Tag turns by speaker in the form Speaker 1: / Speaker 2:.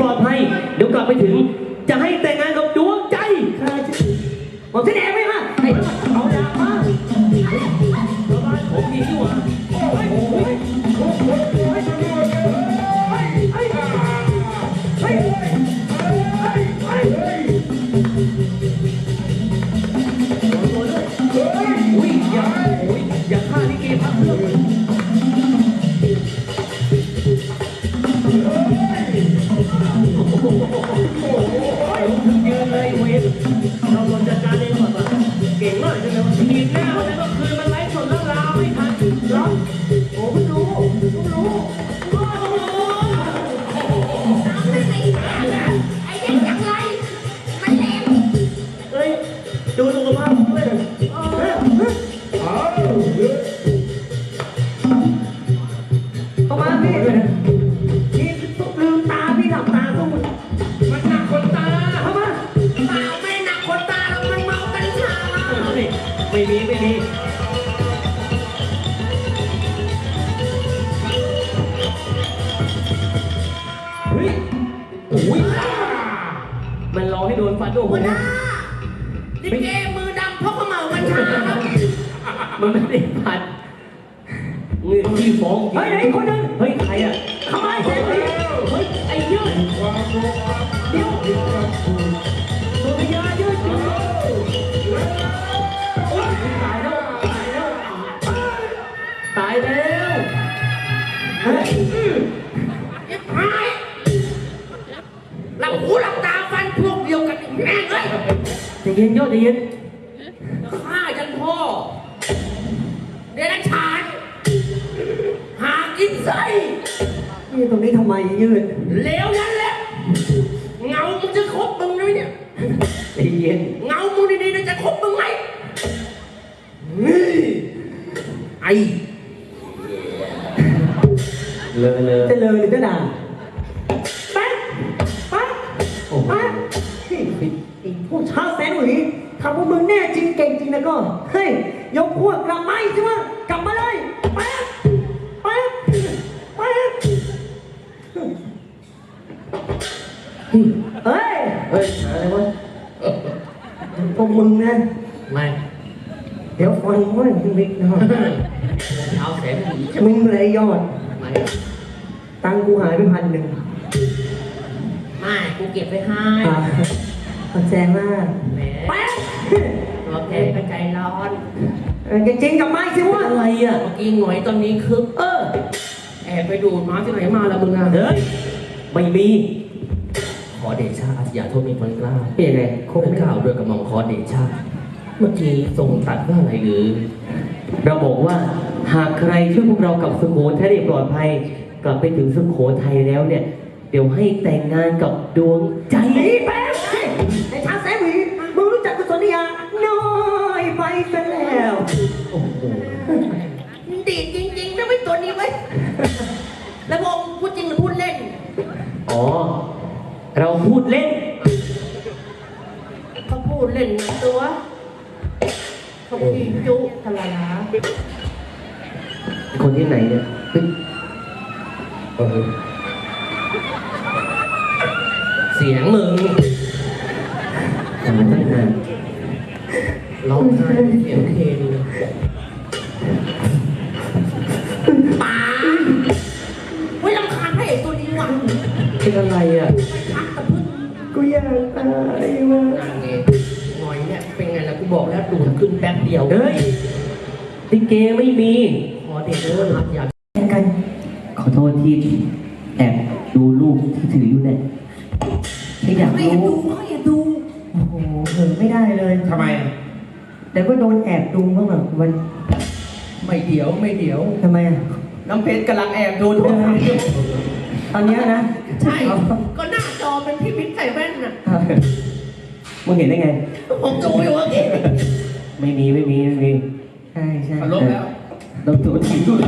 Speaker 1: ปลอดภัย เดี๋ยวกลับไปถึง จะให้แต่งงานกับดวงใจบอกฉันแอบไหมฮะไอ้เอาดาบมาชาวบ้านผมดีที่หว่า เข้ามาพี่พี่ลืมตาพี่หลับตาสู้
Speaker 2: มันหนักคนตา
Speaker 1: เข้ามา
Speaker 3: เปล่าไม่หนักคนตาแล้วมันเมากัญชา
Speaker 1: ไม่มีไม่มีเฮ้ยโอ้ยมันรอให้โดนฟันด้วย
Speaker 3: หัวห
Speaker 1: นะ
Speaker 3: น้า ลิเกมือดำเพราะเขาเมากัญชาครับ
Speaker 1: มันไม่ได้ผัดเงินที่ฟ้องเฮ้ยไอ้คนนึงเฮ้ยใครอะทำไมเสร็จเลยเฮ้ยไอ้ยืดเดี๋ยวตัวพญายืดอยู่โอ๊ยตายแล้วตายแล้วตายแล้วเฮ้ย
Speaker 3: เรียบร้อยหลับหูหลับตาฟันพวกเดียวกันอีกแม่งเอ้ย
Speaker 1: ใจเย็นโยใจเย็นา
Speaker 3: กินไส้
Speaker 1: นี่ตรงนี้ทำไมยืด
Speaker 3: เลวยันแหละ เงามึงจะคบมึงไหมเนี่ย
Speaker 1: ใจเย็น
Speaker 3: เงามึงดีๆนะจะคบมึงไหมนี่ไอ้
Speaker 1: เลยเลย
Speaker 4: จะเลยหรือจะด่า
Speaker 3: แป๊ะแป๊ะ
Speaker 1: โอ้โห
Speaker 4: ไอ้พวกชาวแสนหวีทำพวกมึงแน่จริงเก่งจริงนะก็ เฮ้ย ยกพวกกลับมาอีกใช่ไหมกลับมาเลยแป๊บ เฮ้ย
Speaker 1: เฮ้ยหาอะไรวะ
Speaker 4: พวกมึงนะ
Speaker 1: ไม่
Speaker 4: เดี๋ยวฟังว่ามึงบิ๊กนะ
Speaker 1: เช้าแสน
Speaker 4: มึงเลยยอด
Speaker 1: ไม่
Speaker 4: ตังกูหายไปพันหนึ่ง
Speaker 3: ไม่กูเก็บไว้ให้
Speaker 4: ขอบใจมาก
Speaker 3: แหม
Speaker 4: แป๊บ
Speaker 3: ตัวแกก็ใจร้อน
Speaker 4: จริงกับไมาอีกสิวะ
Speaker 1: อะไรอะ
Speaker 3: เมื่อกี้หงอยตอนนี้คึก
Speaker 1: เออ
Speaker 3: แอบไปดูดมาที่ไหนมาละมึงอะ
Speaker 1: เฮ้ยไม่มี
Speaker 2: อเดชะอาสยาโทษมีคนกล้า
Speaker 1: เป็นยังไง
Speaker 2: คงกล่าวด้วยกระหม่อมขอเดชะเมื่อกี้ทรงตรัสว่าอะไรหรือ
Speaker 1: เราบอกว่าหากใครช่วยพวกเรากลับสุโขทัยได้ปลอดภัย กลับไปถึงสุโขทัยแล้วเนี่ย เดี๋ยวให้แต่งงานกับดวงใจ
Speaker 4: ไอ้แป๊บไอ้ชาวแสนหวีมึงรู้จักกุศลยาน้อยไปซะแล้ว
Speaker 1: โอ้โห
Speaker 3: ดีดจริงๆนะไม่ตัวนี้ไว้ยแล้วบอกพูดจริงหรือพูดเล่น
Speaker 1: อ๋อ เราพูดเล่น
Speaker 3: เขาพูดเล่นนะตัวเขาพีจุทลายา
Speaker 1: คนที่ไหนเนี่ยเฮ้ย
Speaker 2: เออเสียงมึง
Speaker 1: ทำมาตั้งนาน
Speaker 2: ร้องไห้เสียงเพลงเลย
Speaker 3: ญพระเอกตัวนี้ว่ะ
Speaker 1: เป็นอะไรอะ
Speaker 3: ไม่ชักตะพึ่ง
Speaker 4: กูอยากตายว่ะ
Speaker 2: นั่นไงหน่อยเนี่ยเป็นไงล่ะกูบอกแล้วดูดขึ้นแป๊บเดียว
Speaker 1: เฮ้ยลิเกไม่มี
Speaker 2: ขอเดชะอาสยา
Speaker 4: กัน
Speaker 1: ขอโทษที่แอบดูรูปที่ถืออยู่เนี่ยไม่อยาก
Speaker 3: ไม่อย่า
Speaker 1: รู้
Speaker 3: ดูเขาอย่าดู
Speaker 4: โอ้โหเหินไม่ได้เลย
Speaker 2: ทำไม
Speaker 4: แต่ก็โดนแอบดูบ้างแบบวัน
Speaker 2: ไม่เดี๋ยวไม่เดี๋ยว
Speaker 4: ทำไมอะ
Speaker 2: น้ำเพชรกำลังแอบดูทุกคน
Speaker 4: ตอนเนี้ยนะ
Speaker 3: ใช่ก็หน้าจอเป็นพี่มิตรใส่แว่นน่ะ
Speaker 1: มึงเห็นได้ไง
Speaker 3: ผมดูอยู่ว่าเอ๊ะ
Speaker 1: ไม่มีไม่มีไม่มี
Speaker 4: ใช่ใช่
Speaker 2: ขอลบแล้ว
Speaker 1: เราตัวจริงด้วย